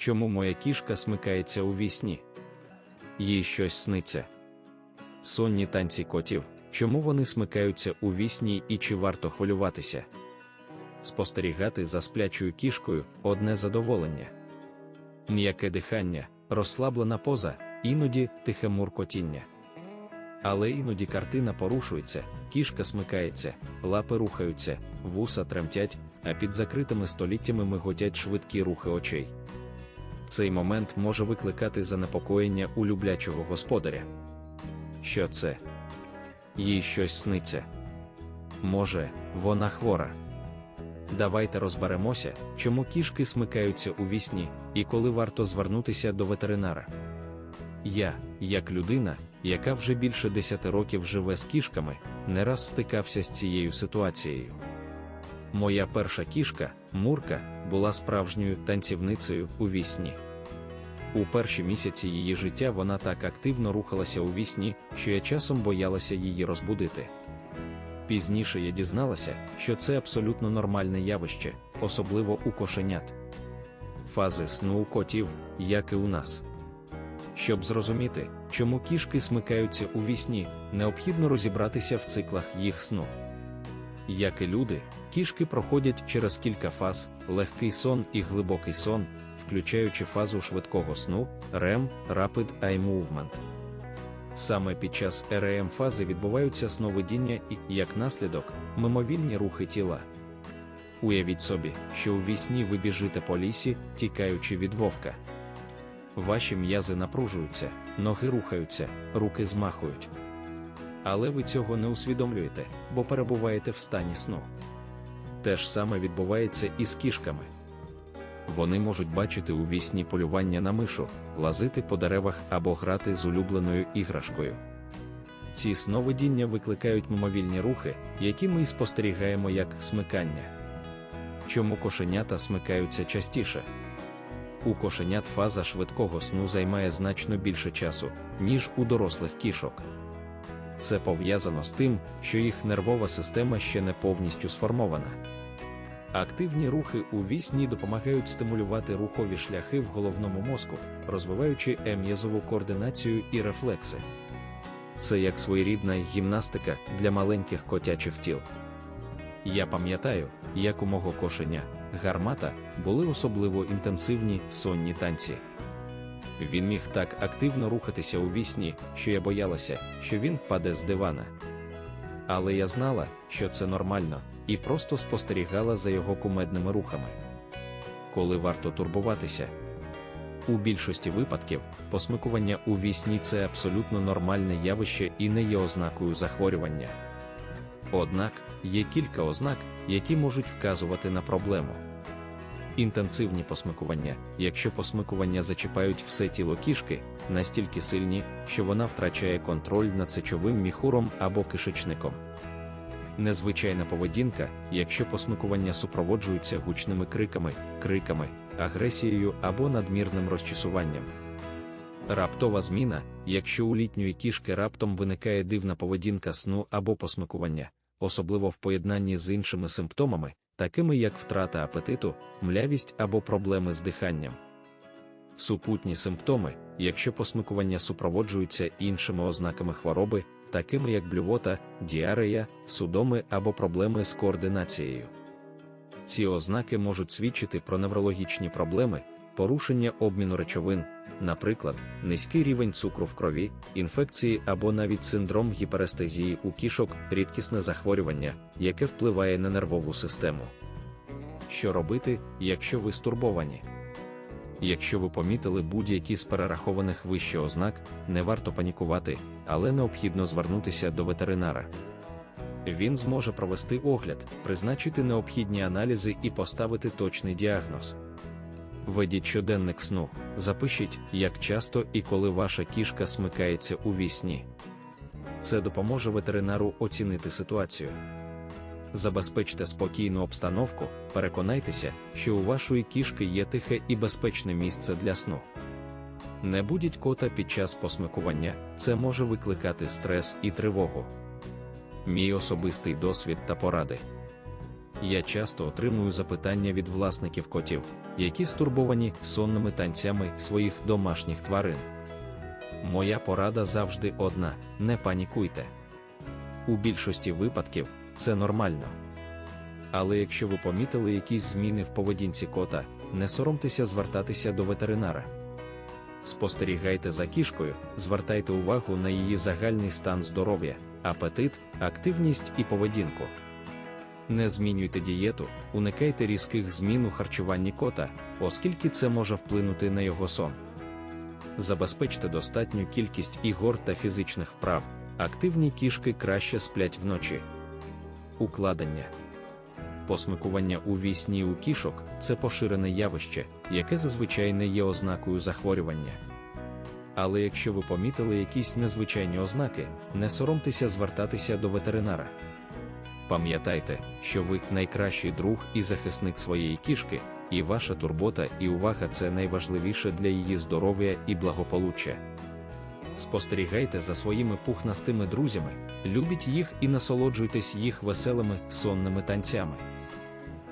чому моя кішка смикається у вісні. Їй щось сниться. Сонні танці котів, чому вони смикаються у вісні і чи варто хвилюватися? Спостерігати за сплячою кішкою одне задоволення. М'яке дихання, розслаблена поза, іноді тихе муркотіння. Але іноді картина порушується, кішка смикається, лапи рухаються, вуса тремтять, а під закритими століттями миготять швидкі рухи очей. Цей момент може викликати занепокоєння у люблячого господаря. Що це? Їй щось сниться. Може, вона хвора. Давайте розберемося, чому кішки смикаються у вісні і коли варто звернутися до ветеринара. Я, як людина, яка вже більше 10 років живе з кішками, не раз стикався з цією ситуацією. Моя перша кішка, Мурка, була справжньою танцівницею у вісні. У перші місяці її життя вона так активно рухалася у вісні, що я часом боялася її розбудити. Пізніше я дізналася, що це абсолютно нормальне явище, особливо у кошенят. Фази сну у котів, як і у нас. Щоб зрозуміти, чому кішки смикаються у вісні, необхідно розібратися в циклах їх сну. Як і люди, кішки проходять через кілька фаз: легкий сон і глибокий сон, включаючи фазу швидкого сну REM Rapid Eye Movement. Саме під час rem фази відбуваються сновидіння і, як наслідок, мимовільні рухи тіла. Уявіть собі, що у вісні ви біжите по лісі, тікаючи від вовка. Ваші м'язи напружуються, ноги рухаються, руки змахують. Але ви цього не усвідомлюєте, бо перебуваєте в стані сну. Те ж саме відбувається і з кішками. Вони можуть бачити у вісні полювання на мишу, лазити по деревах або грати з улюбленою іграшкою. Ці сновидіння викликають мимовільні рухи, які ми спостерігаємо як смикання. Чому кошенята смикаються частіше? У кошенят фаза швидкого сну займає значно більше часу, ніж у дорослих кішок. Це пов'язано з тим, що їх нервова система ще не повністю сформована. Активні рухи у вісні допомагають стимулювати рухові шляхи в головному мозку, розвиваючи ем'язову координацію і рефлекси. Це як своєрідна гімнастика для маленьких котячих тіл. Я пам'ятаю, як у мого кошеня, гармата, були особливо інтенсивні сонні танці. Він міг так активно рухатися у вісні, що я боялася, що він впаде з дивана. Але я знала, що це нормально, і просто спостерігала за його кумедними рухами. Коли варто турбуватися, у більшості випадків посмикування у вісні це абсолютно нормальне явище і не є ознакою захворювання. Однак є кілька ознак, які можуть вказувати на проблему. Інтенсивні посмикування, якщо посмикування зачіпають все тіло кішки, настільки сильні, що вона втрачає контроль над сечовим міхуром або кишечником. Незвичайна поведінка, якщо посмикування супроводжуються гучними криками, криками, агресією або надмірним розчісуванням. Раптова зміна, якщо у літньої кішки раптом виникає дивна поведінка сну або посмикування, особливо в поєднанні з іншими симптомами, такими як втрата апетиту, млявість або проблеми з диханням. Супутні симптоми, якщо посмикування супроводжуються іншими ознаками хвороби, такими як блювота, діарея, судоми або проблеми з координацією. Ці ознаки можуть свідчити про неврологічні проблеми, порушення обміну речовин, наприклад, низький рівень цукру в крові, інфекції або навіть синдром гіперестезії у кішок, рідкісне захворювання, яке впливає на нервову систему. Що робити, якщо ви стурбовані? Якщо ви помітили будь-які з перерахованих вище ознак, не варто панікувати, але необхідно звернутися до ветеринара. Він зможе провести огляд, призначити необхідні аналізи і поставити точний діагноз. Ведіть щоденник сну, запишіть, як часто і коли ваша кішка смикається у вісні. Це допоможе ветеринару оцінити ситуацію. Забезпечте спокійну обстановку, переконайтеся, що у вашої кішки є тихе і безпечне місце для сну. Не будіть кота під час посмикування, це може викликати стрес і тривогу. Мій особистий досвід та поради. Я часто отримую запитання від власників котів, які стурбовані сонними танцями своїх домашніх тварин. Моя порада завжди одна: не панікуйте. У більшості випадків це нормально. Але якщо ви помітили якісь зміни в поведінці кота, не соромтеся звертатися до ветеринара. Спостерігайте за кішкою, звертайте увагу на її загальний стан здоров'я, апетит, активність і поведінку. Не змінюйте дієту, уникайте різких змін у харчуванні кота, оскільки це може вплинути на його сон. Забезпечте достатню кількість ігор та фізичних вправ, активні кішки краще сплять вночі. Укладення Посмикування у вісні у кішок це поширене явище, яке зазвичай не є ознакою захворювання. Але якщо ви помітили якісь незвичайні ознаки, не соромтеся звертатися до ветеринара. Пам'ятайте, що ви найкращий друг і захисник своєї кішки, і ваша турбота і увага це найважливіше для її здоров'я і благополуччя. Спостерігайте за своїми пухнастими друзями, любіть їх і насолоджуйтесь їх веселими сонними танцями.